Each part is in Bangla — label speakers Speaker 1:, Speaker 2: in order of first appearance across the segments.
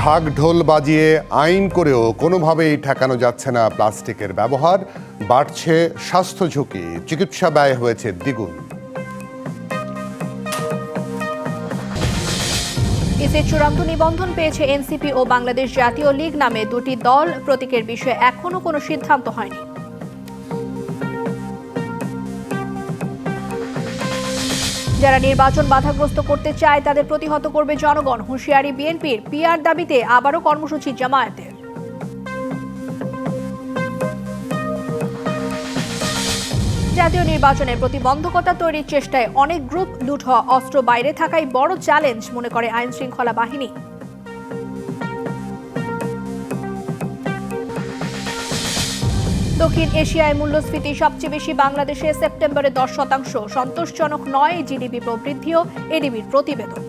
Speaker 1: ঢাক ঢোল বাজিয়ে আইন করেও কোনোভাবেই ঠেকানো যাচ্ছে না প্লাস্টিকের ব্যবহার, বাড়ছে স্বাস্থ্য ঝুঁকি, চিকিৎসা ব্যয় হয়েছে দ্বিগুণ।
Speaker 2: ইসির চূড়ান্ত নিবন্ধন পেয়েছে এনসিপি ও বাংলাদেশ জাতীয় লীগ নামে দুটি দল প্রতীকের বিষয়ে এখনও কোনো সিদ্ধান্ত হয়নি। যারা নির্বাচন বাধাগ্রস্ত করতে চায় তাদের প্রতিহত করবে জনগণ। হুঁশিয়ারি বিএনপির। পিআর দাবিতে আবারও কর্মসূচি জামায়াতের। জাতীয় নির্বাচনে প্রতিবন্ধকতা তৈরির চেষ্টায় অনেক গ্রুপ লুট হওয়া অস্ত্র বাইরে থাকাই বড় চ্যালেঞ্জ, মনে করে আইন শৃঙ্খলা বাহিনী। দক্ষিণ এশিয়ায় মূল্যস্ফীতি সবচেয়ে বেশি বাংলাদেশে সেপ্টেম্বরে দশ শতাংশ। সন্তোষজনক নয় জিডিপি প্রবৃদ্ধিও এডিবির প্রতিবেদন।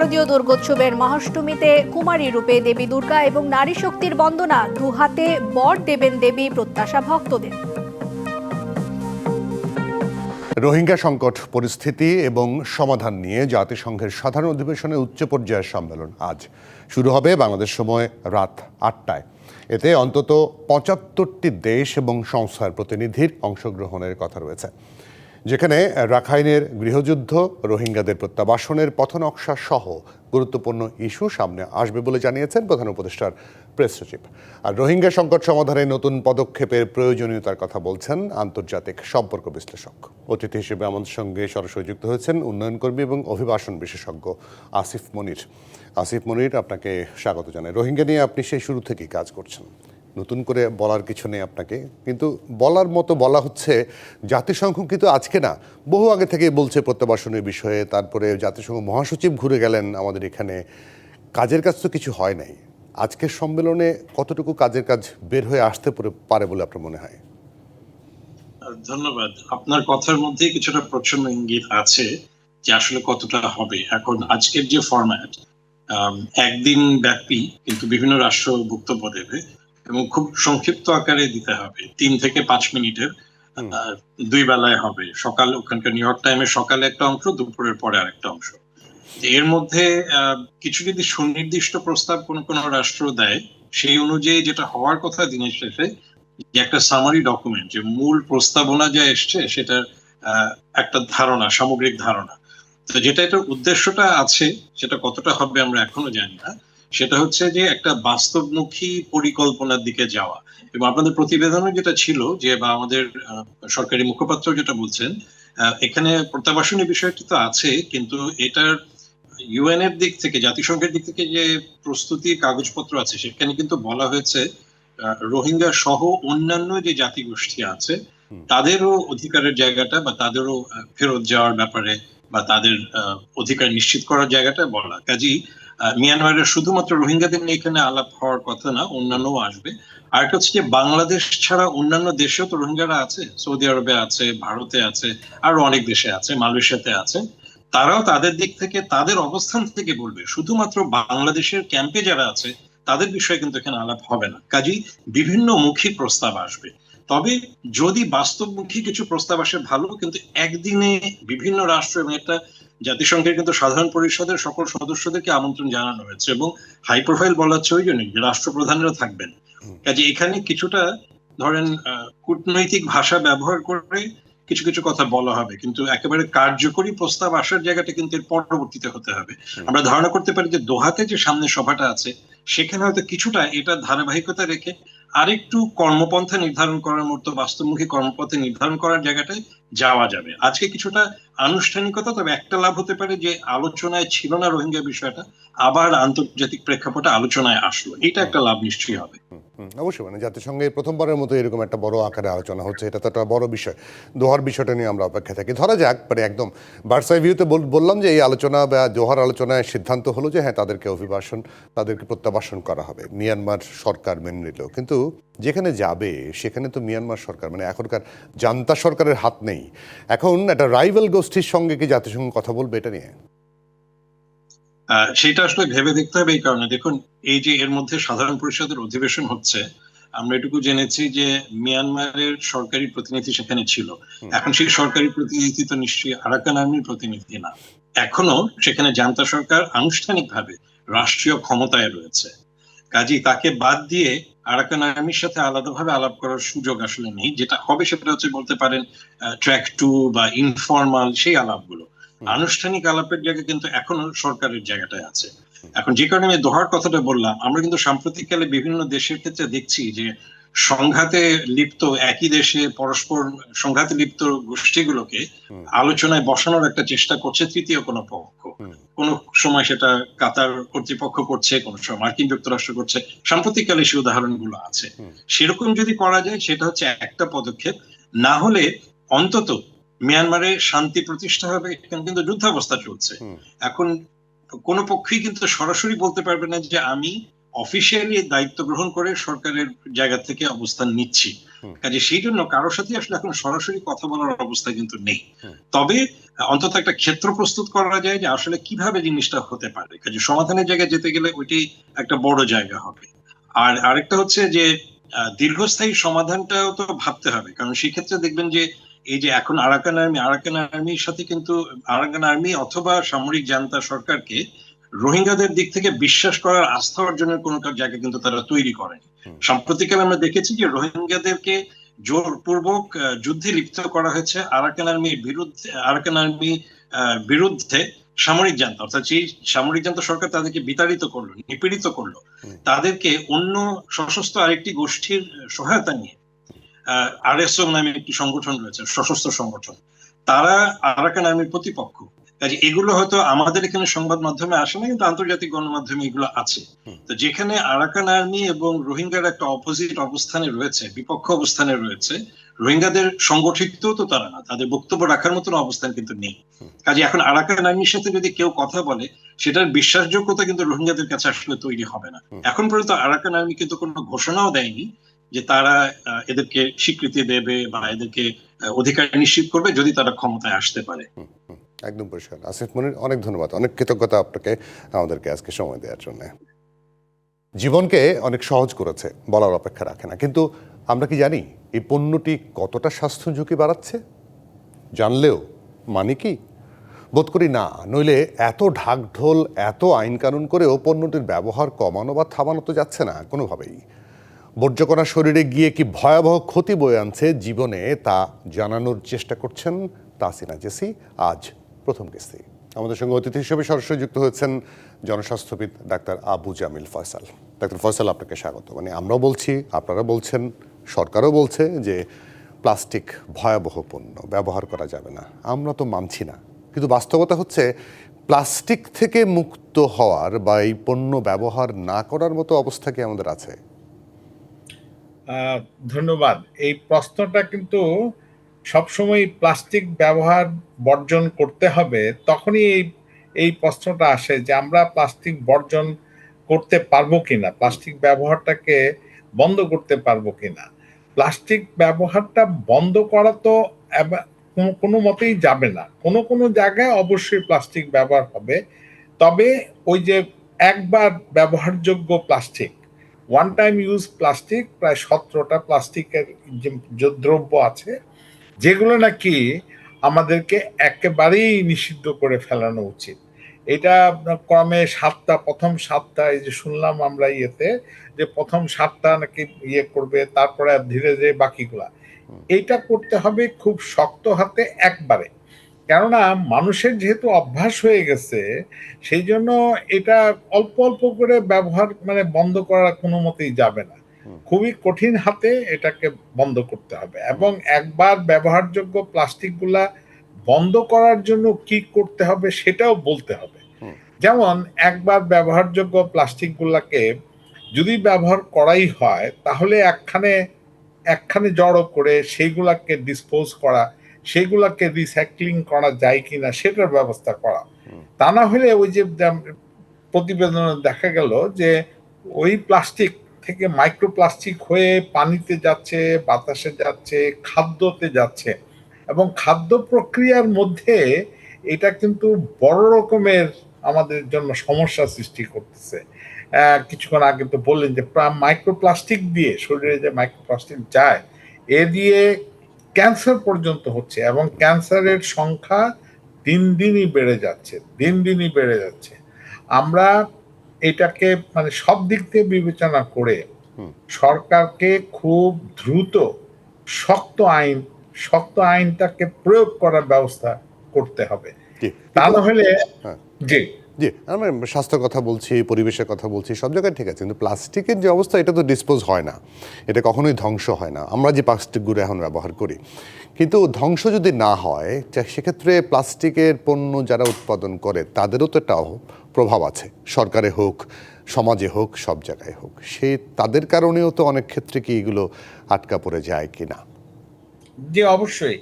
Speaker 2: শারদীয় দুর্গোৎসবের মহাষ্টমীতে কুমারী রূপে দেবী দুর্গা এবং নারী শক্তির বন্দনা দুহাতে বর দেবেন দেবী প্রত্যাশা ভক্তদের।
Speaker 1: রোহিঙ্গা সংকট, পরিস্থিতি এবং সমাধান নিয়ে জাতিসংঘের সাধারণ অধিবেশনে উচ্চ পর্যায়ের সম্মেলন আজ। শুরু হবে বাংলাদেশ সময় রাত আটটায়। এতে অন্তত পঁচাত্তরটি দেশ এবং সংস্থার প্রতিনিধির অংশগ্রহণের কথা রয়েছে। যেখানে রাখাইনের গৃহযুদ্ধ, রোহিঙ্গাদের প্রত্যাবাসনের পথনকশা সহ গুরুত্বপূর্ণ ইস্যু সামনে আসবে বলে জানিয়েছেন প্রধান উপদেষ্টার প্রেস সচিব। আর রোহিঙ্গা সংকট সমাধানে নতুন পদক্ষেপের প্রয়োজনীয়তার কথা বলছেন আন্তর্জাতিক সম্পর্ক বিশ্লেষক। অতিথি হিসেবে আমাদের সঙ্গে সরাসরি যুক্ত হয়েছেন উন্নয়ন কর্মী এবং অভিবাসন বিশেষজ্ঞ আসিফ মনির। আসিফ মনির, আপনাকে স্বাগত জানাই। রোহিঙ্গা নিয়ে আপনি সেই শুরু থেকেই কাজ করছেন। নতুন করে বলার কিছু নেই আপনাকে। কিন্তু বলার মতো বলা হচ্ছে, জাতিসংঘ কিন্তু আজকে না, বহু আগে থেকে বলছে প্রত্যাবাসনের বিষয়ে। তারপরে জাতিসংঘ মহাসচিব ঘুরে গেলেন আমাদের এখানে। কাজের কাজ তো কিছু হয় নাই। আজকের সম্মেলনে কতটুকু কাজের কাজ বের হয়ে আসতে পারে- বলে আপনার মনে হয়?
Speaker 3: ধন্যবাদ। আপনার কথার মধ্যে কিছুটা প্রচ্ছন্ন ইঙ্গিত আছে যে আসলে কতটা হবে। এখন আজকের যে ফরম্যাট একদিন ব্যাপী, কিন্তু বিভিন্ন রাষ্ট্র বক্তব্য দেবে। এবং খুব সংক্ষিপ্ত আকারে দিতে হবে। তিন থেকে পাঁচ মিনিটের দুই বেলায় হবে। সকাল ওখানকার নিউ ইয়র্ক টাইমে সকালে একটা অংশ দুপুরের পরে আরেকটা অংশ। এর মধ্যে কিছু যদি সুনির্দিষ্ট প্রস্তাব কোনো কোনো রাষ্ট্র দেয় সেই অনুযায়ী যেটা হওয়ার কথা দিনের শেষে একটা সামারি ডকুমেন্ট যে মূল প্রস্তাবনা যা এসছে সেটার আহ, একটা ধারণা সামগ্রিক ধারণা। তো যেটা এটার উদ্দেশ্যটা আছে সেটা কতটা হবে আমরা এখনও জানি না। সেটা হচ্ছে যে একটা বাস্তবমুখী পরিকল্পনার দিকে যাওয়া। এবং আপনাদের প্রতিবেদনে যেটা ছিল যে বা আমাদের সরকারি মুখপাত্র যেটা বলছেন এখানে প্রত্যাবাসনের বিষয়টি তো আছে কিন্তু এটার ইউএন এর দিক থেকে জাতিসংঘের দিক থেকে যে প্রস্তুতির কাগজপত্র আছে সেখানে কিন্তু বলা হয়েছে রোহিঙ্গা সহ অন্যান্য যে জাতিগোষ্ঠী আছে তাদেরও অধিকারের জায়গাটা বা তাদেরও ফেরত যাওয়ার ব্যাপারে বা তাদের আহ, অধিকার নিশ্চিত করার জায়গাটা বলা। কাজী মিয়ানমারের শুধুমাত্র রোহিঙ্গাদের নিয়ে এখানে আলাপ হওয়ার কথা না, অন্যান্যও আসবে। আর একটা হচ্ছে যে বাংলাদেশ ছাড়া অন্যান্য দেশেও তো রোহিঙ্গারা আছে। সৌদি আরবে আছে, ভারতে আছে, আরও অনেক দেশে আছে, মালয়েশিয়াতে আছে। তারাও তাদের দিক থেকে, তাদের অবস্থান থেকে বলবে, শুধুমাত্র বাংলাদেশের ক্যাম্পে যারা আছে, তাদের বিষয়ে কিন্তু এখানে আলাপ হবে না। কাজী বিভিন্ন মুখী প্রস্তাব আসবে। তবে যদি বাস্তবমুখী কিছু প্রস্তাব আসে, ভালো, কিন্তু একদিনে বিভিন্ন রাষ্ট্র এবং একটা জাতিসংঘের কিন্তু সাধারণ পরিষদের সকল সদস্যদেরকে আমন্ত্রণ জানানো হয়েছে এবং হাই প্রোফাইল বলা হচ্ছে ওই জন্যই যে রাষ্ট্রপ্রধানরা থাকবেন। কাজে এখানে কিছুটা ধরেন কূটনৈতিক ভাষা ব্যবহার করে কিছু কিছু কথা বলা হবে কিন্তু একেবারে কার্যকরী প্রস্তাব আসার জায়গাটা কিন্তু এর পরবর্তীতে হতে হবে। আমরা ধারণা করতে পারি যে দোহাতে যে সামনে সভাটা আছে সেখানে হয়তো কিছুটা এটা ধারাবাহিকতা রেখে আরেকটু কর্মপন্থা নির্ধারণ করার মতো বাস্তবমুখী কর্মপন্থা নির্ধারণ করার জায়গাটায় যাওয়া যাবে। আজকে কিছুটা আনুষ্ঠানিকতা, তবে একটা লাভ হতে পারে যে আলোচনায় ছিল না রোহিঙ্গা বিষয়টা, আবার আন্তর্জাতিক প্রেক্ষাপটে আলোচনায় আসলো। এটা একটা লাভ নিশ্চয়ই হবে।
Speaker 1: অবশ্যই মানে জাতিসংঘে প্রথমবারের মতো এরকম একটা বড় আকারে আলোচনা হচ্ছে। এটা তো একটা বড় বিষয়, দোহার বিষয়টা নিয়ে আমরা অপেক্ষা থাকি। ধরা যাক মানে একদম বার্সাই ভিউতে বললাম যে এই আলোচনা বা দোহার আলোচনায় সিদ্ধান্ত হলো যে হ্যাঁ তাদেরকে অভিবাসন, তাদেরকে প্রত্যাবাসন করা হবে। মিয়ানমার সরকার মেনে নিল। কিন্তু যেখানে যাবে, সেখানে তো মিয়ানমার সরকার মানে এখনকার জান্তা সরকারের হাত নেই। নেই। এখন একটা রাইভাল গোষ্ঠীর সঙ্গে কি জাতিসংঘ কথা বলবে এটা নিয়ে?
Speaker 3: সেটা আসলে ভেবে দেখতে হবে এই কারণে। দেখুন এই যে এর মধ্যে সাধারণ পরিষদের অধিবেশন হচ্ছে আমরা এটুকু জেনেছি যে মিয়ানমারের সরকারি প্রতিনিধি সেখানে ছিল। এখন সেই সরকারি প্রতিনিধি তো নিশ্চয়ই আরাকান আর্মির প্রতিনিধি না। এখনও সেখানে জান্তা সরকার আনুষ্ঠানিকভাবে রাষ্ট্রীয় ক্ষমতায় রয়েছে। কাজী তাকে বাদ দিয়ে আরাকান আর্মির সাথে আলাদাভাবে আলাপ করার সুযোগ আসলে নেই। যেটা হবে সেটা হচ্ছে বলতে পারেন ট্র্যাক টু বা ইনফর্মাল সেই আলাপগুলো। আনুষ্ঠানিক আলাপের জায়গা কিন্তু এখনও সরকারের জায়গাটায় আছে। এখন যে কারণে আমি দোহার কথাটা বললাম আমরা কিন্তু সাম্প্রতিককালে বিভিন্ন দেশের ক্ষেত্রে দেখছি যে সংঘাতে লিপ্ত একই দেশে পরস্পর সংঘাতে লিপ্ত গোষ্ঠীগুলোকে। আলোচনায় বসানোর একটা চেষ্টা করছে তৃতীয় কোনো পক্ষ। কোন সময় সেটা কাতার কর্তৃপক্ষ করছে কোন সময় মার্কিন যুক্তরাষ্ট্র করছে। সাম্প্রতিককালে সেই উদাহরণগুলো আছে। সেরকম যদি করা যায় সেটা হচ্ছে একটা পদক্ষেপ। না হলে অন্তত মিয়ানমারে শান্তি প্রতিষ্ঠা হবে এখানে কিন্তু যুদ্ধাবস্থা চলছে। এখন কোনো পক্ষই কিন্তু সরাসরি বলতে পারবে না যে আমি অফিসিয়ালি দায়িত্ব গ্রহণ করে সরকারের জায়গা থেকে অবস্থান নিচ্ছি। কাজে সেই জন্য কারোর সাথে আসলে এখন সরাসরি কথা বলার অবস্থা কিন্তু নেই। তবে অন্তত একটা ক্ষেত্র প্রস্তুত করা যায় যে আসলে কীভাবে জিনিসটা হতে পারে। কাজে সমাধানের জায়গায় যেতে গেলে ওইটি একটা বড় জায়গা হবে। আর আরেকটা হচ্ছে যে দীর্ঘস্থায়ী সমাধানটাও তো ভাবতে হবে। কারণ সেই ক্ষেত্রে দেখবেন যে এই যে এখন আরাকান আর্মি আরাকান আর্মির সাথে কিন্তু আরাকান আর্মি অথবা সামরিক জান্তা সরকারকে রোহিঙ্গাদের দিক থেকে বিশ্বাস করার আস্থা অর্জনের কোনো জায়গা কিন্তু তারা তৈরি করেনি। সাম্প্রতিককালে আমরা দেখেছি যে রোহিঙ্গাদেরকে জোরপূর্বক যুদ্ধে লিপ্ত করা হয়েছে আরাকান আর্মির বিরুদ্ধে আরাকান আর্মি বিরুদ্ধে সামরিক জান্তা অর্থাৎ সেই সামরিক জান্তা সরকার তাদেরকে বিতাড়িত করল নিপীড়িত করল। তাদেরকে অন্য সশস্ত্র আরেকটি গোষ্ঠীর সহায়তা নিয়ে আহ আরএসও নামে একটি সংগঠন রয়েছে সশস্ত্র সংগঠন। তারা আরাকান আর্মির প্রতিপক্ষ। কাজে এগুলো হয়তো আমাদের এখানে সংবাদ মাধ্যমে আসে না কিন্তু আন্তর্জাতিক গণমাধ্যমে এগুলো আছে। তো যেখানে আরাকান আর্মি এবং রোহিঙ্গার একটা অপোজিট অবস্থানে রয়েছে বিপক্ষ অবস্থানে রয়েছে রোহিঙ্গাদের সংগঠিত তো তারা না তাদের বক্তব্য রাখার মতন অবস্থান কিন্তু নেই। কাজে এখন আরাকান আর্মির সাথে যদি কেউ কথা বলে সেটার বিশ্বাসযোগ্যতা কিন্তু রোহিঙ্গাদের কাছে আসলে তৈরি হবে না। এখন পর্যন্ত আরাকান আর্মি কিন্তু কোনো ঘোষণাও দেয়নি যে তারা এদেরকে স্বীকৃতি দেবে বা এদেরকে অধিকার নিশ্চিত করবে যদি তারা ক্ষমতায় আসতে পারে।
Speaker 1: একদম পরিষ্কার। আসিফ মনির, অনেক ধন্যবাদ। অনেক কৃতজ্ঞতা আপনাকে, আমাদেরকে আজকে সময় দেওয়ার জন্য। জীবনকে অনেক সহজ করেছে, বলার অপেক্ষা রাখে না। কিন্তু আমরা কি জানি, এই পণ্যটি কতটা স্বাস্থ্য ঝুঁকি বাড়াচ্ছে? জানলেও মানে কি? বোধ করি না। নইলে এত ঢাকঢোল, এত আইন কানুন করেও পণ্যটির ব্যবহার কমানো বা থামানো তো যাচ্ছে না কোনোভাবেই। বর্জ্যকণা শরীরে গিয়ে কি ভয়াবহ ক্ষতি বয়ে আনছে, জীবনে তা জানানোর চেষ্টা করছেন তাসিনা জেসি। আজ প্রথম কিস্তি। আমাদের সঙ্গে অতিথি হিসেবে সরাসরি যুক্ত হয়েছেন জনস্বাস্থ্যবিদ ডাক্তার আবু জামিল ফয়সাল। ডাক্তার ফয়সাল, আপনাকে স্বাগত। মানে আমরাও বলছি, আপনারা বলছেন, সরকারও বলছে যে প্লাস্টিক ভয়াবহ পণ্য, ব্যবহার করা যাবে না। আমরা তো মানছি না। কিন্তু বাস্তবতা হচ্ছে, প্লাস্টিক থেকে মুক্ত হওয়ার বা এই পণ্য ব্যবহার না করার মতো অবস্থা কি আমাদের আছে?
Speaker 4: ধন্যবাদ। এই প্রশ্নটা কিন্তু সবসময় প্লাস্টিক ব্যবহার বর্জন করতে হবে, তখনই এই এই প্রশ্নটা আসে যে আমরা প্লাস্টিক বর্জন করতে পারব কিনা, প্লাস্টিক ব্যবহারটাকে বন্ধ করতে পারব কিনা। প্লাস্টিক ব্যবহারটা বন্ধ করা তো কোনো- মতেই যাবে না। কোনো কোনো জায়গায় অবশ্যই প্লাস্টিক ব্যবহার হবে। তবে ওই যে একবার ব্যবহারযোগ্য plastic one time use plastic, প্রায় সতেরোটা প্লাস্টিকের যে দ্রব্য আছে যেগুলো নাকি আমাদেরকে একেবারেই নিষিদ্ধ করে ফেলানো উচিত। এটা ক্রমে সাতটা, প্রথম সাতটা, এই যে শুনলাম আমরা ইয়েতে যে প্রথম সাতটা নাকি ইয়ে করবে, তারপরে ধীরে ধীরে বাকিগুলা। এটা করতে হবে খুব শক্ত হাতে একবারে। কেননা মানুষের যেহেতু অভ্যাস হয়ে গেছে, সেই জন্য এটা অল্প অল্প করে ব্যবহার মানে বন্ধ করা কোনো মতেই যাবে না। খুবই কঠিন হাতে এটাকে বন্ধ করতে হবে এবং একবার ব্যবহারযোগ্য প্লাস্টিকগুলা বন্ধ করার জন্য কি করতে হবে সেটাও বলতে হবে। যেমন একবার ব্যবহারযোগ্য প্লাস্টিকগুলাকে যদি ব্যবহার করাই হয় তাহলে একখানে একখানে জড়ো করে সেইগুলাকে ডিসপোজ করা সেগুলাকে রিসাইক্লিং করা যায় কিনা সেটার ব্যবস্থা করা। তা না হলে ওই যে প্রতিবেদনে দেখা গেল যে ওই প্লাস্টিক থেকে মাইক্রোপ্লাস্টিক হয়ে পানিতে যাচ্ছে, বাতাসে যাচ্ছে, খাদ্যতে যাচ্ছে। এবং খাদ্য প্রক্রিয়ার মধ্যে এটা কিন্তু বড় রকমের আমাদের জন্য সমস্যা সৃষ্টি করতেছে। কিছুক্ষণ আগে তো বললেন যে মাইক্রোপ্লাস্টিক দিয়ে শরীরে যে মাইক্রোপ্লাস্টিক যায়, এ দিয়ে ক্যান্সার পর্যন্ত হচ্ছে এবং ক্যান্সারের সংখ্যা দিন দিনই বেড়ে যাচ্ছে, দিন দিনই বেড়ে যাচ্ছে। আমরা এটাকে মানে সব দিক থেকে বিবেচনা করে সরকারকে খুব দ্রুত শক্ত আইন শক্ত আইনটাকে প্রয়োগ করার ব্যবস্থা করতে হবে। তা না হলে
Speaker 1: হ্যাঁ।
Speaker 4: জি।
Speaker 1: জি আমরা স্বাস্থ্যের কথা বলছি পরিবেশের কথা বলছি সব জায়গায় ঠিক আছে কিন্তু প্লাস্টিকের যে অবস্থা এটা তো ডিসপোজ হয় না। এটা কখনোই ধ্বংস হয় না। আমরা যে প্লাস্টিকগুলো এখন ব্যবহার করি কিন্তু ধ্বংস যদি না হয় সেক্ষেত্রে প্লাস্টিকের পণ্য যারা উৎপাদন করে তাদেরও তো একটা প্রভাব আছে। সরকারে হোক সমাজে হোক সব জায়গায় হোক। সে তাদের কারণেও তো অনেক ক্ষেত্রে কি এগুলো আটকা পড়ে যায় কি না?
Speaker 4: জি অবশ্যই।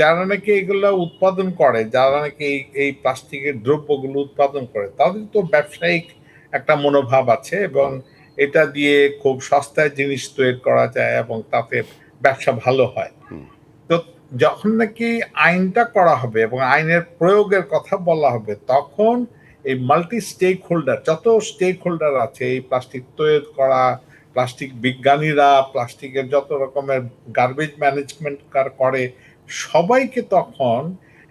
Speaker 4: যারা নাকি এগুলো উৎপাদন করে যারা নাকি এই এই প্লাস্টিকের দ্রব্যগুলো উৎপাদন করে তাদের তো ব্যবসায়িক একটা মনোভাব আছে এবং এটা দিয়ে খুব সস্তায় জিনিস তৈরি করা যায় এবং তাতে ব্যবসা ভালো হয়। তো যখন নাকি আইনটা করা হবে এবং আইনের প্রয়োগের কথা বলা হবে তখন এই মাল্টি স্টেক হোল্ডার যত স্টেক হোল্ডার আছে এই প্লাস্টিক তৈরি করা প্লাস্টিক বিজ্ঞানীরা প্লাস্টিকের যত রকমের গার্বেজ ম্যানেজমেন্ট কার করে সবাইকে তখন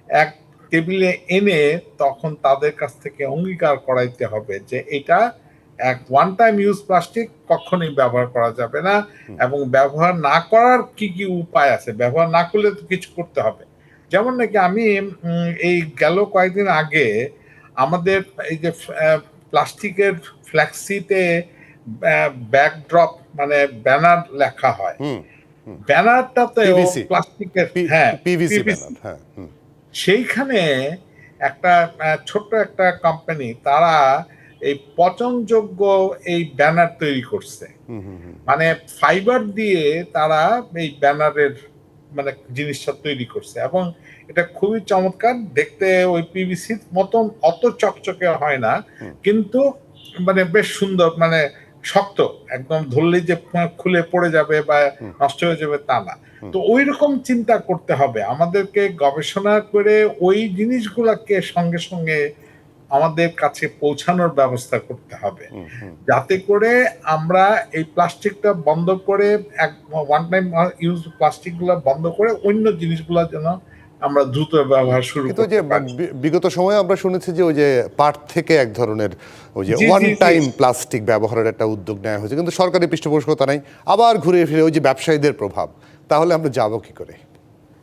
Speaker 4: এক টেবিলে এনে তখন তাদের কাছ থেকে অঙ্গীকার করাইতে হবে যে এটা এক ওয়ান টাইম ইউজ প্লাস্টিক কখনোই ব্যবহার করা যাবে না এবং ব্যবহার না করার কি কি উপায় আছে? ব্যবহার না করলে তো কিছু করতে হবে। যেমন নাকি আমি এই গেল কয়েকদিন আগে আমাদের এই যে প্লাস্টিকের ফ্ল্যাক্সিতে ব্যাকড্রপ মানে ব্যানার লেখা হয়। ব্যানারটাতে প্লাস্টিকের হ্যাঁ
Speaker 1: হ্যাঁ
Speaker 4: সেইখানে একটা ছোট্ট একটা কোম্পানি তারা এই পচনযোগ্য এই ব্যানার তৈরি করছে। মানে ফাইবার দিয়ে তারা এই ব্যানারের মানে জিনিসটা তৈরি করছে। এবং এটা খুবই চমৎকার। দেখতে ওই পিভিসির মতন অত চকচকে হয় না কিন্তু মানে বেশ সুন্দর মানে শক্ত একদম ধরলেই যে খুলে পড়ে যাবে বা নষ্ট হয়ে যাবে তা না। তো ওই রকম চিন্তা করতে হবে। আমাদেরকে গবেষণা করে ওই জিনিসগুলাকে সঙ্গে সঙ্গে আমাদের কাছে পৌঁছানোর ব্যবস্থা করতে হবে। যাতে করে আমরা এই প্লাস্টিকটা বন্ধ করে এক ওয়ান টাইম ইউজ প্লাস্টিকগুলো বন্ধ করে অন্য জিনিসগুলো যেন আমরা দ্রুত ব্যবহার শুরু
Speaker 1: কিন্তু যে বিগত সময়ে আমরা শুনেছি যে ওই যে পাট থেকে এক ধরনের ওই যে ওয়ান টাইম প্লাস্টিক ব্যবহারের একটা উদ্যোগ নেওয়া হয়েছে। কিন্তু সরকারি পৃষ্ঠপোষকতা নাই। আবার ঘুরে ফিরে ওই যে ব্যবসায়ীদের প্রভাব। তাহলে আমরা যাব কি করে?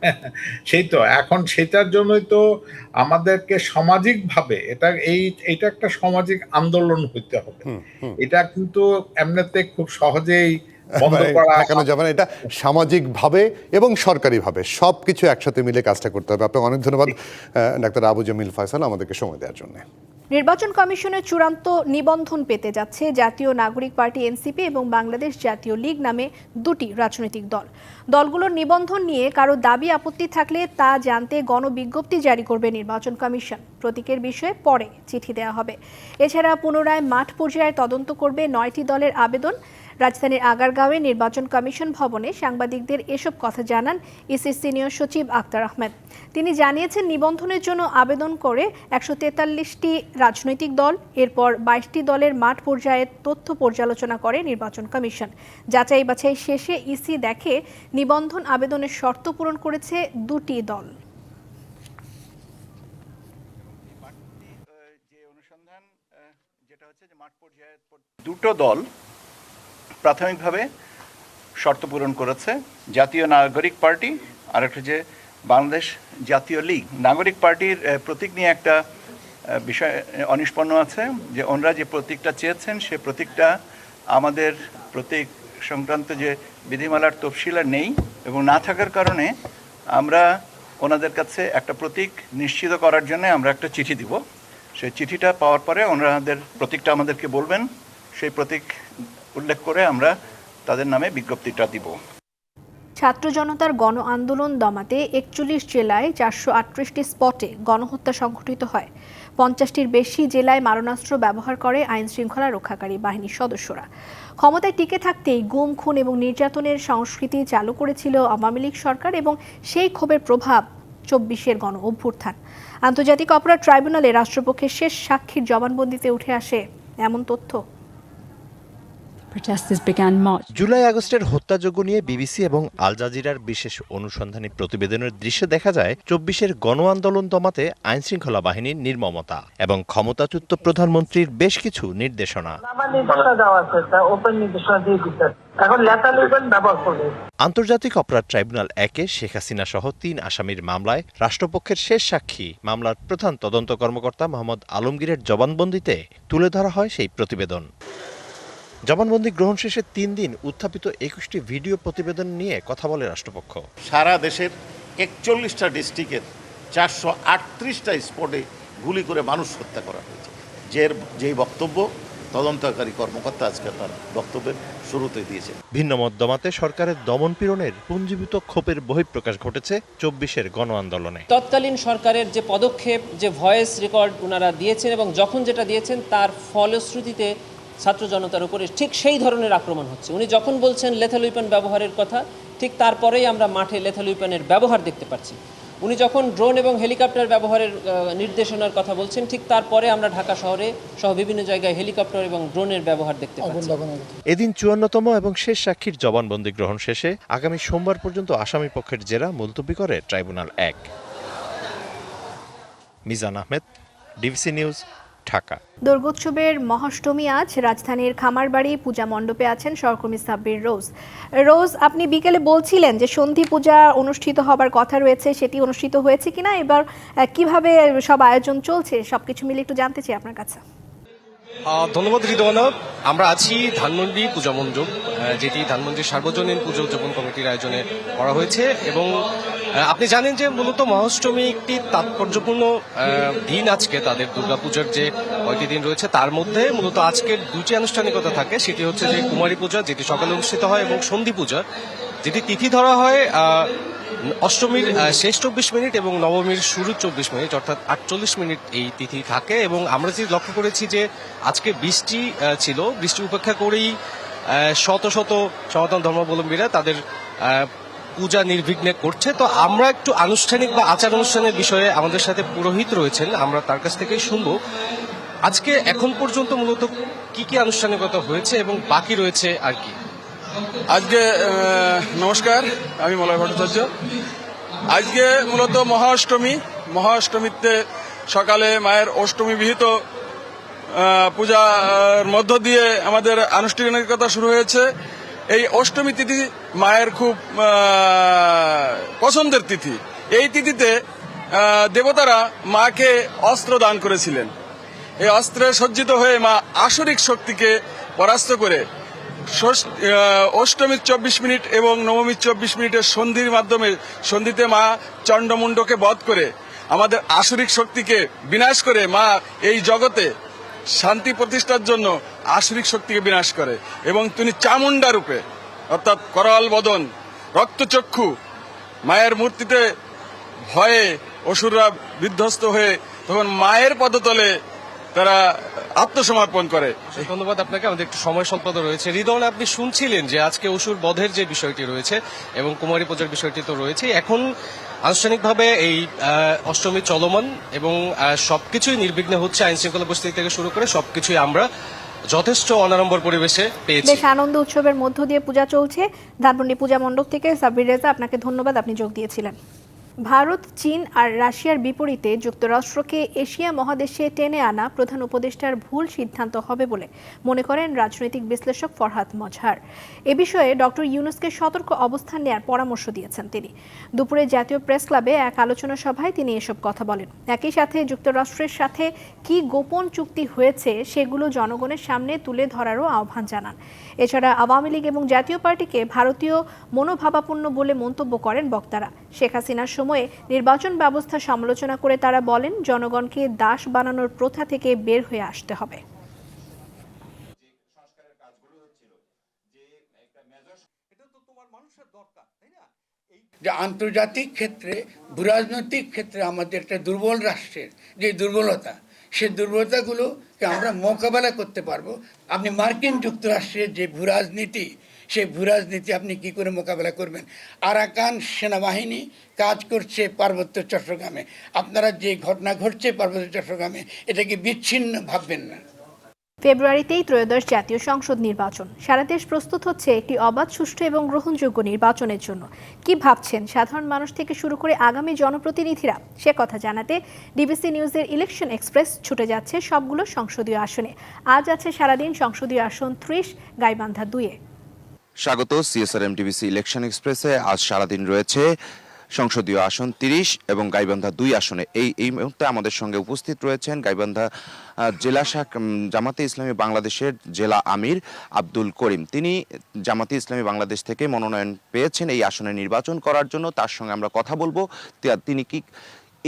Speaker 4: সেই তো। এখন সেটার জন্যই তো আমাদেরকে সামাজিক ভাবে এটা এই এটা একটা সামাজিক আন্দোলন হইতে হবে। এটা কিন্তু এমনিতে খুব সহজেই
Speaker 1: ঠেকানো যাবে না। এটা সামাজিকভাবে এবং সরকারিভাবে সব কিছু একসাথে মিলে কাজটা করতে হবে। আপনাকে অনেক ধন্যবাদ ডাক্তার আবু জামিল ফয়সাল আমাদেরকে সময় দেওয়ার জন্য।
Speaker 2: নির্বাচন কমিশনের চূড়ান্ত নিবন্ধন পেতে যাচ্ছে জাতীয় নাগরিক পার্টি এনসিপি এবং বাংলাদেশ জাতীয় লীগ নামে দুটি রাজনৈতিক দল। দলগুলোর নিবন্ধন নিয়ে কারও দাবি আপত্তি থাকলে তা জানতে গণবিজ্ঞপ্তি জারি করবে নির্বাচন কমিশন। প্রতীকের বিষয়ে পরে চিঠি দেওয়া হবে। এছাড়া পুনরায় মাঠ পর্যায়ে তদন্ত করবে নয়টি দলের আবেদন। রাজধানীর আগারগাঁওয়ে নির্বাচন কমিশন ভবনে সাংবাদিকদের এসব কথা জানান ইসির সিনিয়র সচিব আক্তার আহমেদ। তিনি জানিয়েছেন, নিবন্ধনের জন্য আবেদন করে একশো তেতাল্লিশটি রাজনৈতিক দল, এরপর বাইশটি দলের মাঠ পর্যায়ে তথ্য পর্যালোচনা করে নির্বাচন কমিশন। যাচাই বাছাই শেষে ইসি দেখে নিবন্ধন আবেদনের শর্ত পূরণ করেছে দুটি দল।
Speaker 5: দুটো দল প্রাথমিকভাবে শর্ত পূরণ করেছে জাতীয় নাগরিক পার্টি আর একটা যে বাংলাদেশ জাতীয় লীগ। নাগরিক পার্টির প্রতীক নিয়ে একটা বিষয় অনিষ্পন্ন আছে যে ওনারা যে প্রতীকটা চেয়েছেন, সে প্রতীকটা আমাদের প্রতীক সংক্রান্ত যে বিধিমালার তফসিলা নেই এবং না থাকার কারণে আমরা ওনাদের কাছে একটা প্রতীক নিশ্চিত করার জন্য আমরা একটা চিঠি দিব। সেই চিঠিটা পাওয়ার পরে ওনাদের প্রতীকটা আমাদেরকে বলবেন। সেই প্রতীক উল্লেখ করে আমরা তাদের নামে বিজ্ঞপ্তিটা দিব।
Speaker 2: ছাত্র জনতার গণ আন্দোলন দমাতে একচল্লিশ জেলায় চারশো আটত্রিশটি স্পটে গণহত্যা সংঘটিত হয়। পঞ্চাশটির বেশি জেলায় মারণাস্ত্র ব্যবহার করে আইন শৃঙ্খলা রক্ষাকারী বাহিনীর সদস্যরা। ক্ষমতায় টিকে থাকতেই গুম, খুন এবং নির্যাতনের সংস্কৃতি চালু করেছিল আওয়ামী লীগ সরকার এবং সেই ক্ষোভের প্রভাব চব্বিশের গণ অভ্যুত্থান। আন্তর্জাতিক অপরাধ ট্রাইব্যুনালে রাষ্ট্রপক্ষের শেষ সাক্ষীর জবানবন্দিতে উঠে আসে এমন তথ্য।
Speaker 6: জুলাই আগস্টের হত্যাযজ্ঞ নিয়ে বিবিসি এবং আল জাজিরার বিশেষ অনুসন্ধানী প্রতিবেদনের দৃশ্যে দেখা যায় চব্বিশের গণ আন্দোলন দমাতে আইনশৃঙ্খলা বাহিনীর নির্মমতা এবং ক্ষমতাচ্যুত প্রধানমন্ত্রীর বেশ কিছু নির্দেশনা।
Speaker 7: এখন
Speaker 6: আন্তর্জাতিক অপরাধ ট্রাইব্যুনাল একে শেখ হাসিনা সহ তিন আসামির মামলায় রাষ্ট্রপক্ষের শেষ সাক্ষী। মামলার প্রধান তদন্ত কর্মকর্তা মোহাম্মদ আলমগীরের জবানবন্দিতে তুলে ধরা হয় সেই প্রতিবেদন। জবানবন্দি গ্রহণ শেষে তিন দিন উত্থাপিত একুশটি ভিডিও প্রতিবেদন নিয়ে কথা বলে রাষ্ট্রপক্ষ।
Speaker 8: সারা দেশের একচল্লিশটা ডিস্ট্রিক্টের চারশো আটত্রিশটা স্পটে গুলি করে মানুষ হত্যা করা হয়েছে। যে যেই বক্তব্য তদন্তকারী কর্মকর্তা আজকে তার বক্তব্যের শুরুতে দিয়েছেন।
Speaker 6: ভিন্নমত দমাতে সরকারের দমনপীড়নের পুঞ্জীভূত ক্ষোভের বহিঃপ্রকাশ ঘটেছে চব্বিশের গণ আন্দোলনে।
Speaker 9: তৎকালীন সরকারের যে পদক্ষেপ যে ভয়েস রেকর্ড ওনারা দিয়েছেন এবং যখন যেটা দিয়েছেন তার ফলশ্রুতিতে ছাত্র জনতার উপরে ঠিক সেই ধরনের আক্রমণ হচ্ছে। উনি যখন বলছেন লেথাল উইপেন ব্যবহারের কথা ঠিক তারপরেই আমরা মাঠে লেথাল উইপেনের ব্যবহার দেখতে পাচ্ছি। উনি যখন ড্রোন এবং হেলিকপ্টার ব্যবহারের নির্দেশনার কথা বলছেন ঠিক তারপরে আমরা ঢাকা শহরে সহ বিভিন্ন জায়গায় হেলিকপ্টার এবং ড্রোনের ব্যবহার দেখতে পাচ্ছি।
Speaker 6: এদিন চুয়ান্নতম এবং শেষ সাক্ষীর জবানবন্দি গ্রহণ শেষে আগামী সোমবার পর্যন্ত আসামি পক্ষের জেরা মুলতবি করে ট্রাইব্যুনাল এক। Mizan Ahmed DBC news Dhaka.
Speaker 2: দুর্গোৎসবের Mahashtami আজ রাজধানীর খামারবাড়ি পূজা মণ্ডপে আছেন সহকর্মী সাব্বির রোজ। রোজ আপনি বিকেলে বলছিলেন যে সন্ধি পূজা অনুষ্ঠিত হবার কথা রয়েছে সেটি অনুষ্ঠিত হয়েছে কিনা? এবার কীভাবে সব আয়োজন চলছে সবকিছু মিলে একটু জানতে চাই আপনার কাছে।
Speaker 10: ধন্যবাদ হৃদয়না আমরা আছি ধানমন্ডি পূজা মণ্ডপ যেটি ধানমন্ডি সার্বজনীন পুজো উদযাপন কমিটির আয়োজনে করা হয়েছে এবং আপনি জানেন যে মূলত মহাষ্টমী একটি তাৎপর্যপূর্ণ দিন আজকে তাদের দুর্গাপূজার যে কয়টি দিন রয়েছে, তার মধ্যে মূলত আজকের দুটি আনুষ্ঠানিকতা থাকে। সেটি হচ্ছে যে কুমারী পূজা, যেটি সকালে অনুষ্ঠিত হয়, এবং সন্ধি পূজা, যেটি তিথি ধরা হয় অষ্টমীর শেষ চব্বিশ মিনিট এবং নবমীর শুরু চব্বিশ মিনিট, অর্থাৎ আটচল্লিশ মিনিট এই তিথি থাকে। এবং আমরা যে লক্ষ্য করেছি যে আজকে বৃষ্টি ছিল, বৃষ্টি উপেক্ষা করেই শত শত সনাতন ধর্মাবলম্বীরা তাদের পূজা নির্বিঘ্নে করছে। তো আমরা একটু আনুষ্ঠানিক বা আচার অনুষ্ঠানের বিষয়ে আমাদের সাথে পুরোহিত রয়েছেন, আমরা তার কাছ থেকেই শুনব। আজকে এখন পর্যন্ত মূলত কি কি আনুষ্ঠানিকতা হয়েছে এবং বাকি রয়েছে আর কি?
Speaker 11: আজকে নমস্কার, আমি মলয় ভট্টাচার্য। আজকে মূলত মহাষ্টমী, মহাষ্টমীতে সকালে মায়ের অষ্টমী বিহিত পূজার মধ্য দিয়ে আমাদের আনুষ্ঠানিকতা শুরু হয়েছে। এই অষ্টমী তিথি মায়ের খুব পছন্দের তিথি। এই তিথিতে দেবতারা মাকে অস্ত্র দান করেছিলেন। এই অস্ত্রে সজ্জিত হয়ে মা আসরিক শক্তিকে পরাস্ত করে অষ্টমীর চব্বিশ মিনিট এবং নবমীর চব্বিশ মিনিটের সন্ধির মাধ্যমে, সন্ধিতে মা চণ্ডমুণ্ডকে বধ করে আমাদের আসরিক শক্তিকে বিনাশ করে মা এই জগতে শান্তি প্রতিষ্ঠার জন্য আসরিক শক্তিকে বিনাশ করে এবং তিনি চামুন্ডা রূপে, অর্থাৎ করল বদন, রক্তচক্ষু, মায়ের মূর্তিতে ভয়ে অসুররা বিধ্বস্ত হয়ে তখন মায়ের পদতলে তারা আত্মসমর্পণ করে।
Speaker 10: ধন্যবাদ আপনাকে, আমাদের একটু সময় স্বল্পতা রয়েছে। হৃদয়, আপনি শুনছিলেন যে আজকে অসুর বধের যে বিষয়টি রয়েছে এবং কুমারী পূজার বিষয়টি তো রয়েছে এখন আনুষ্ঠানিকভাবে এই অষ্টমী চলমান এবং সবকিছুই নির্বিঘ্নে হচ্ছে আইন শৃঙ্খলা পরিস্থিতি থেকে শুরু করে সবকিছুই আমরা যথেষ্ট অনারম্বর পরিবেশে পেয়েছি।
Speaker 2: বেশ আনন্দ উৎসবের মধ্য দিয়ে পূজা চলছে। ধানমন্ডি পূজা মণ্ডপ থেকে সাব্বির রেজা, আপনাকে ধন্যবাদ, আপনি যোগ দিয়েছিলেন। ভারত, চীন আর রাশিয়ার বিপরীতে যুক্তরাষ্ট্রকে এশিয়া মহাদেশে টেনে আনা প্রধান উপদেষ্টার ভুল সিদ্ধান্ত হবে বলে মনে করেন রাজনৈতিক বিশ্লেষক ফরহাদ মজহার। এ বিষয়ে ডক্টর ইউনুসকে সতর্ক অবস্থান নেয়ার পরামর্শ দিয়েছেন তিনি। দুপুরে জাতীয় প্রেস ক্লাবে এক আলোচনা সভায় তিনি এসব কথা বলেন। একই সাথে যুক্তরাষ্ট্রের সাথে কি গোপন চুক্তি হয়েছে সেগুলো জনগণের সামনে তুলে ধরারও আহ্বান জানান। এছাড়া আওয়ামী লীগ এবং জাতীয় পার্টিকে ভারতীয় মনোভাবাপন্ন বলে মন্তব্য করেন বক্তারা। শেখ হাসিনার নির্বাচন ব্যবস্থা সমালোচনা করে তারা বলেন, জনগণকে দাস বানানোর প্রথা থেকে বের হয়ে আসতে হবে।
Speaker 12: যে আন্তর্জাতিক ক্ষেত্রে ভূরাজনৈতিক ক্ষেত্রে আমাদের একটা দুর্বল রাষ্ট্রের যে দুর্বলতা সেই দুর্বলতাগুলোকে আমরা মোকাবেলা করতে পারব। আপনি মার্কিন যুক্তরাষ্ট্রের যে ভূরাজনীতি সেই ভূরাজনীতি আপনি কি করে মোকাবেলা করবেন? আরাকান সেনাবাহিনী কাজ করছে পার্বত্য চট্টগ্রামে। আপনারা যে ঘটনা ঘটছে পার্বত্য চট্টগ্রামে এটাকে বিচ্ছিন্ন ভাববেন না?
Speaker 2: ফেব্রুয়ারিতেই ত্রয়োদশ জাতীয় সংসদ নির্বাচন। সারা দেশ প্রস্তুত হচ্ছে একটি অবাধ, সুষ্ঠু এবং গ্রহণযোগ্য নির্বাচনের জন্য। কি ভাবছেন সাধারণ মানুষ থেকে শুরু করে আগামী জনপ্রতিনিধিরা? সে কথা জানাতে ডিবিসি নিউজের ইলেকশন এক্সপ্রেস ছুটে যাচ্ছে সবগুলো সংসদীয় আসনে। আজ আছে সারাদিন সংসদীয় আসন ত্রিশ, গাইবান্ধা দুয়ে
Speaker 13: স্বাগত সিএসআর এমটিভিসি ইলেকশন এক্সপ্রেসে আজ সারাদিন রয়েছে সংসদীয় আসন তিরিশ এবং গাইবান্ধা দুই আসনে। এই এই মুহূর্তে আমাদের সঙ্গে উপস্থিত রয়েছেন গাইবান্ধা জেলা শাখ জামাতে ইসলামী বাংলাদেশের জেলা আমির আব্দুল করিম। তিনি জামাতে ইসলামী বাংলাদেশ থেকে মনোনয়ন পেয়েছেন এই আসনে নির্বাচন করার জন্য। তার সঙ্গে আমরা কথা বলব। তিনি কি,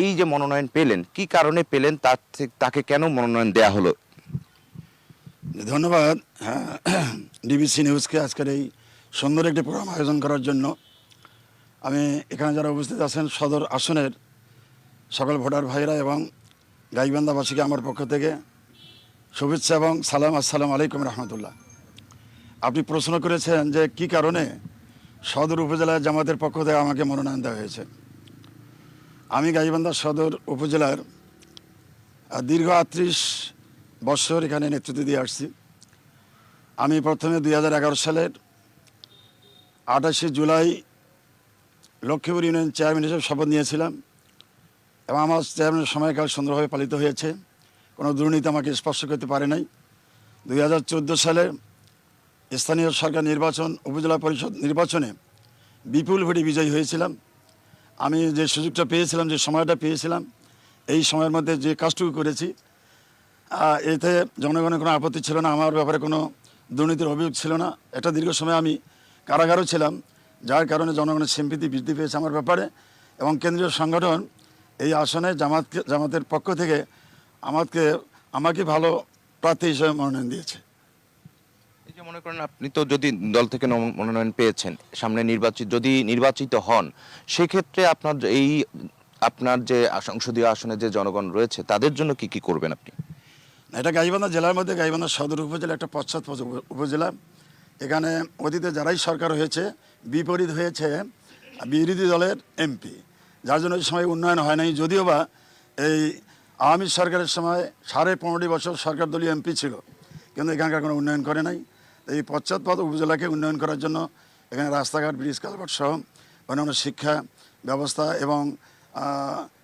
Speaker 13: এই যে মনোনয়ন পেলেন, কি কারণে পেলেন তার তাকে কেন মনোনয়ন দেয়া হলো?
Speaker 14: ধন্যবাদ। হ্যাঁ ডিবিসি নিউজকে আজকের এই সুন্দর একটি প্রোগ্রাম আয়োজন করার জন্য আমি এখানে যারা উপস্থিত আছেন, সদর আসনের সকল ভোটার ভাইরা এবং গাইবান্ধাবাসীকে আমার পক্ষ থেকে শুভেচ্ছা এবং সালাম, আসসালাম আলাইকুম রহমতুল্লাহ। আপনি প্রশ্ন করেছেন যে কি কারণে সদর উপজেলার জামাতের পক্ষ থেকে আমাকে মনোনয়ন দেওয়া হয়েছে। আমি গাইবান্ধা সদর উপজেলার দীর্ঘ আটত্রিশ বৎসর এখানে নেতৃত্ব দিয়ে আসছি। আমি প্রথমে দুই হাজার এগারো সালের আঠাশে জুলাই লক্ষ্মীপুর ইউনিয়ন চেয়ারম্যান হিসেবে শপথ নিয়েছিলাম এবং আমার চেয়ারম্যানের সময়কাল সুন্দরভাবে পালিত হয়েছে। কোনো দুর্নীতি আমাকে স্পর্শ করতে পারে নাই। দুই হাজার চোদ্দ সালে স্থানীয় সরকার নির্বাচন, উপজেলা পরিষদ নির্বাচনে বিপুল ভোটে বিজয়ী হয়েছিলাম। আমি যে সুযোগটা পেয়েছিলাম, যে সময়টা পেয়েছিলাম, এই সময়ের মধ্যে যে কাজটুকু করেছি এতে জনগণের কোনো আপত্তি ছিল না, আমার ব্যাপারে কোনো দুর্নীতির অভিযোগ ছিল না। এটা দীর্ঘ সময় আমি কারাগারও ছিলাম যার কারণে জনগণের সিম্পিতি বৃদ্ধি পেয়েছে আমার ব্যাপারে। এবং কেন্দ্রীয় সংগঠন এই আসনে জামাত জামাতের পক্ষ থেকে আমাকে আমাকে ভালো প্রার্থী হিসেবে মনোনয়ন দিয়েছে।
Speaker 13: এই যে মনে করেন আপনি তো যদি দল থেকে মনোনয়ন পেয়েছেন সামনে নির্বাচিত যদি নির্বাচিত হন সেক্ষেত্রে আপনার এই আপনার যে সংসদীয় আসনে যে জনগণ রয়েছে তাদের জন্য কি কি করবেন আপনি?
Speaker 14: এটা গাইবান্ধা জেলার মধ্যে গাইবান্ধা সদর উপজেলা একটা পশ্চাৎ উপজেলা। এখানে অতীতে যারাই সরকার হয়েছে, বিপরীত হয়েছে বিরোধী দলের এমপি। যার জন্য সময় উন্নয়ন হয় নাই, যদিও বা এই আওয়ামী সরকারের সময় সাড়ে পনেরোটি বছর সরকার দলীয় এমপি ছিল, কিন্তু এখানকার কোনো উন্নয়ন করে নাই। এই পশ্চাৎপদ উপজেলাকে উন্নয়ন করার জন্য এখানে রাস্তাঘাট, ব্রিজ, কালভার্ট সহ অন্যান্য শিক্ষা ব্যবস্থা এবং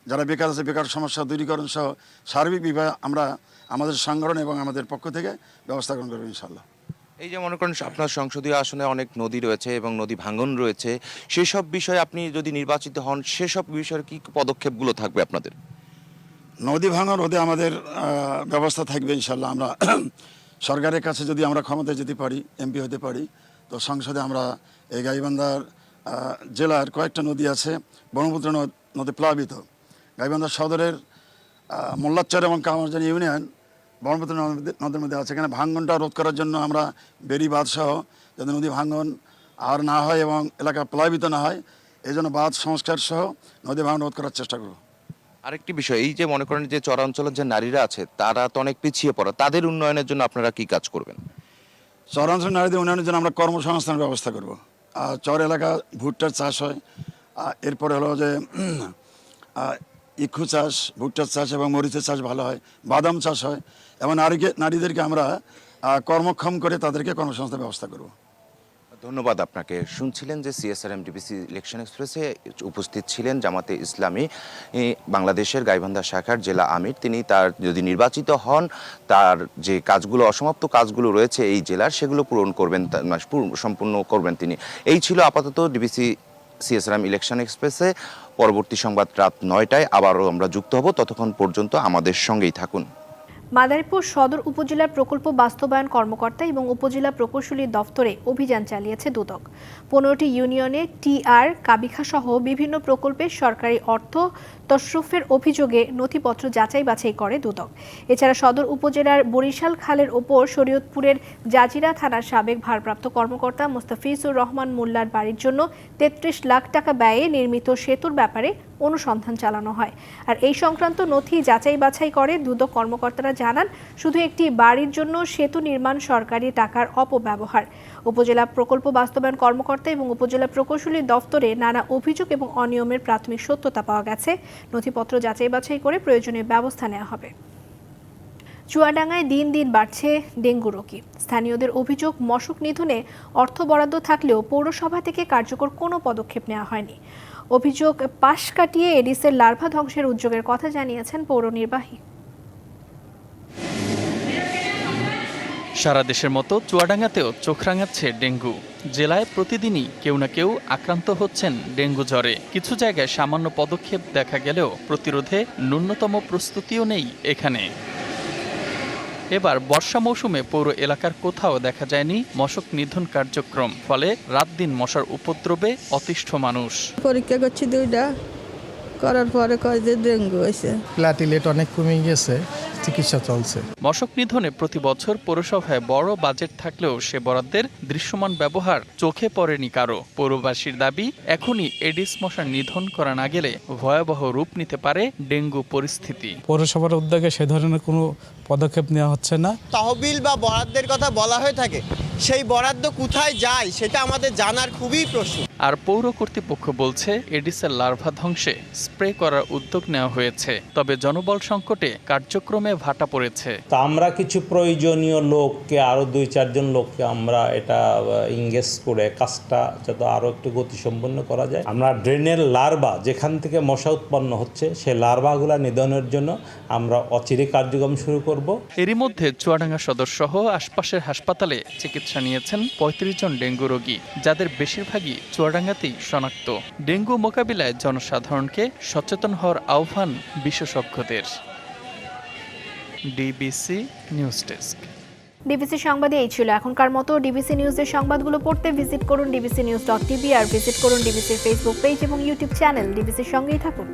Speaker 14: যারা বেকার আছে, বেকার সমস্যা দূরীকরণ সহ সার্বিক বিভাগ আমরা আমাদের সংগঠন এবং আমাদের পক্ষ থেকে ব্যবস্থা গ্রহণ করব ইনশাল্লাহ
Speaker 13: এই যে মনে করেন আপনার সংসদীয় আসনে অনেক নদী রয়েছে এবং নদী ভাঙন রয়েছে, সেসব বিষয়ে আপনি যদি নির্বাচিত হন, সেসব বিষয়ে কি পদক্ষেপগুলো থাকবে আপনাদের?
Speaker 14: নদী ভাঙা রোধে আমাদের ব্যবস্থা থাকবে ইনশাল্লাহ আমরা সরকারের কাছে যদি আমরা ক্ষমতায় যেতে পারি, এমপি হতে পারি, তো সংসদে আমরা এই গাইবান্ধার জেলার কয়েকটা নদী আছে, ব্রহ্মপুত্র নদ- প্লাবিত। গাইবান্ধা সদরের মোল্লাচর এবং কামারজানি ইউনিয়ন ব্রহ্মপুত্র নদী- নদের মধ্যে আছে। এখানে ভাঙ্গনটা রোধ করার জন্য আমরা বেরি বাঁধ সহ যাতে নদী ভাঙ্গন আর না হয় এবং এলাকা প্লাবিত না হয় এই জন্য বাঁধ সংস্কার সহ নদী ভাঙ্গন রোধ করার চেষ্টা করব।
Speaker 13: আরেকটি বিষয় এই যে মনে করেন যে চরাঞ্চলের যে নারীরা আছে তারা তো অনেক পিছিয়ে পড়া। তাদের উন্নয়নের জন্য আপনারা কি কাজ করবেন?
Speaker 14: চরাঞ্চল নারীদের উন্নয়নের জন্য আমরা কর্মসংস্থানের ব্যবস্থা করব। আর চর এলাকা ভুট্টার চাষ হয়। এরপরে হলো যে ইক্ষু চাষ, ভুট্টার চাষ এবং মরিচের চাষ ভালো হয়, বাদাম চাষ হয়। এবং নারীকে নারীদেরকে আমরা কর্মক্ষম করে তাদেরকে কর্মসংস্থানের ব্যবস্থা করব।
Speaker 13: ধন্যবাদ আপনাকে। শুনছিলেন যে সিএসআর এমডিবিসি ইলেকশন এক্সপ্রেসে উপস্থিত ছিলেন জামাতে ইসলামী বাংলাদেশের গাইবান্ধা শাখার জেলা আমির। তিনি তার যদি নির্বাচিত হন, তার যে কাজগুলো, অসমাপ্ত কাজগুলো রয়েছে এই জেলার, সেগুলো পূরণ করবেন মানে সম্পূর্ণ করবেন তিনি। এই ছিল আপাতত ডিবিসি সিএসআরএম ইলেকশন এক্সপ্রেসে পরবর্তী সংবাদ রাত নয়টায় আবারও আমরা যুক্ত হব। ততক্ষণ পর্যন্ত আমাদের সঙ্গেই থাকুন।
Speaker 2: মাদারীপুর সদর উপজেলার প্রকল্প বাস্তবায়ন কর্মকর্তা এবং উপজেলা প্রকৌশলী দফতরে অভিযান চালিয়েছে দুদক। পনেরোটি ইউনিয়নে টিআর কাবিখা সহ বিভিন্ন প্রকল্পের সরকারি অর্থ তশরুফের অভিযোগে নথিপত্র যাচাই বাছাই করে দুদক। এছাড়া সদর উপজেলার বরিশাল খালের ওপর শরীয়তপুরের জাজিরা থানার সাবেক ভারপ্রাপ্ত কর্মকর্তা মোস্তাফিজুর রহমান মোল্লার বাড়ির জন্য তেত্রিশ লাখ টাকা ব্যয়ে নির্মিত সেতুর ব্যাপারে অনুসন্ধান চালানো হয়। আর এই সংক্রান্ত নথি যাচাই বাছাই করে দুদক কর্মকর্তারা জানান, শুধু একটি বাড়ির জন্য সেতু নির্মাণ সরকারি টাকার অপব্যবহার। উপজেলা প্রকল্প বাস্তবায়ন কর্মকর্তা এবং উপজেলা প্রকৌশলী দফতরে নানা অভিযোগ এবং অনিয়মের প্রাথমিক সত্যতা পাওয়া গেছে। নথিপত্র যাচাই বাছাই করে প্রয়োজনীয় ব্যবস্থা নেওয়া হবে। চুয়াডাঙ্গায় দিন দিন বাড়ছে ডেঙ্গু রোগী। স্থানীয়দের অভিযোগ, মশক নিধনে অর্থ বরাদ্দ থাকলেও পৌরসভা থেকে কার্যকর কোনো পদক্ষেপ নেওয়া হয়নি। অভিযোগ পাশ কাটিয়ে এডিসের লার্ভা ধ্বংসের উদ্যোগের কথা জানিয়েছেন পৌর নির্বাহী
Speaker 15: সারা দেশের মতো চুয়াডাঙ্গাতেও চোখ রাঙাচ্ছে ডেঙ্গু। জেলায় প্রতিদিনই কেউ না কেউ আক্রান্ত হচ্ছেন ডেঙ্গু জ্বরে। কিছু জায়গায় সামান্য পদক্ষেপ দেখা গেলেও প্রতিরোধে ন্যূনতম প্রস্তুতিও নেই এখানে। এবার বর্ষা মৌসুমে পৌর এলাকার কোথাও দেখা যায়নি মশক নিধন কার্যক্রম। ফলে রাত দিন মশার উপদ্রবে অতিষ্ঠ মানুষ।
Speaker 16: পরীক্ষা করছি দুইটা। করার পরে কয় যে ডেঙ্গু হয়েছে।
Speaker 17: প্লাটিলেট অনেক কমে গেছে চিকিৎসা চলছে।
Speaker 15: মশক নিধনে প্রতি বছর পৌরসভায় বড় বাজেট থাকলেও সে বরাদ্দের দৃশ্যমান ব্যবহার চোখে পড়েনি কারও। পৌরবাসীর দাবি এখনই এডিস মশার নিধন করা না গেলে ভয়াবহ রূপ নিতে পারে ডেঙ্গু পরিস্থিতি।
Speaker 17: পৌরসভার উদ্যোগে সে ধরনের কোনো পদক্ষেপ নেওয়া হচ্ছে না।
Speaker 18: তহবিল বা বরাদ্দের কথা বলা হয়ে থাকে সেই বরাদ্দ কোথায় যায় সেটা আমাদের জানার খুবই প্রশ্ন।
Speaker 15: আর পৌর কর্তৃপক্ষ বলছে এডিসের লার্ভা ধ্বংসে স্প্রে করার উদ্যোগ নেওয়া হয়েছে তবে জনবল সংকটে কার্যক্রমে ভাটা পড়েছে।
Speaker 19: তা আমরা কিছু প্রয়োজনীয় লোককে আরও দুই চারজন লোককে আমরা এটা ইংগেজ করে কাজটা যাতে আরও একটু গতিসম্পন্ন করা যায়। আমরা ড্রেনের লার্ভা যেখান থেকে মশা উৎপন্ন হচ্ছে সেই লার্ভাগুলা নিধনের জন্য আমরা অচিরে কার্যক্রম শুরু করব।
Speaker 15: এরই মধ্যে চুয়াডাঙ্গা সদর সহ আশপাশের হাসপাতালে চিকিৎসা নিয়েছেন পঁয়ত্রিশ জন ডেঙ্গু রোগী যাদের বেশিরভাগই চুয়াডাঙ্গাতেই শনাক্ত। ডেঙ্গু মোকাবিলায় জনসাধারণকে সচেতন হওয়ার আহ্বান বিশেষজ্ঞদের। DBC news desk.
Speaker 2: ডিবিসি সংবাদে এই ছিল এখনকার মতো। ডিবিসি নিউজের সংবাদগুলো পড়তে ভিজিট করুন ডিবিসি নিউজ ডট টিভি আর ভিজিট করুন ডিবিসির ফেসবুক পেজ এবং ইউটিউব চ্যানেল ডিবিসির সঙ্গেই থাকুন।